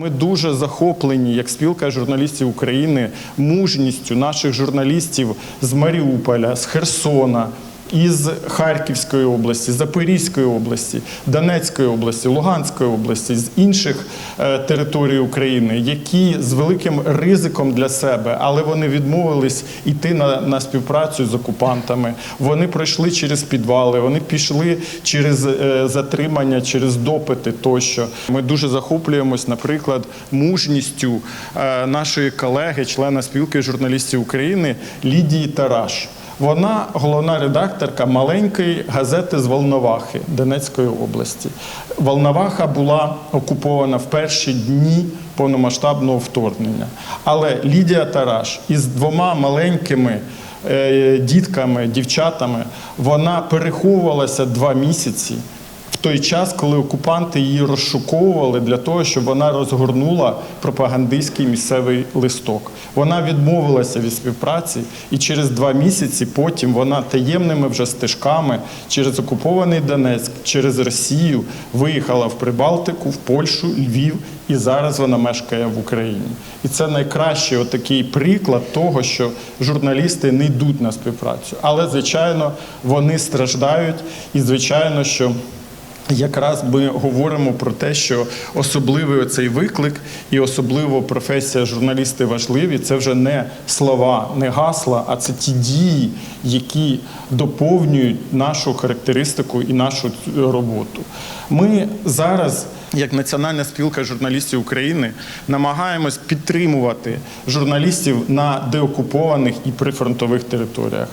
Ми дуже захоплені, як спілка журналістів України, мужністю наших журналістів з Маріуполя, з Херсона. Із Харківської області, Запорізької області, Донецької області, Луганської області, з інших е, територій України, які з великим ризиком для себе, але вони відмовились йти на, на співпрацю з окупантами. Вони пройшли через підвали, вони пішли через е, затримання, через допити тощо. Ми дуже захоплюємось, наприклад, мужністю е, нашої колеги, члена спілки журналістів України Лідії Тараш. Вона головна редакторка маленької газети з Волновахи Донецької області. Волноваха була окупована в перші дні повномасштабного вторгнення. Але Лідія Тараш із двома маленькими е, дітками, дівчатами, вона переховувалася два місяці. Той час, коли окупанти її розшуковували для того, щоб вона розгорнула пропагандистський місцевий листок. Вона відмовилася від співпраці, і через два місяці потім вона таємними вже стежками через окупований Донецьк, через Росію виїхала в Прибалтику, в Польщу, Львів, і зараз вона мешкає в Україні. І це найкращий отакий приклад того, що журналісти не йдуть на співпрацю. Але, звичайно, вони страждають, і звичайно, що. Якраз ми говоримо про те, що особливий цей виклик і особливо професія журналісти важливі. Це вже не слова, не гасла, а це ті дії, які доповнюють нашу характеристику і нашу роботу. Ми зараз, як Національна спілка журналістів України, намагаємось підтримувати журналістів на деокупованих і прифронтових територіях.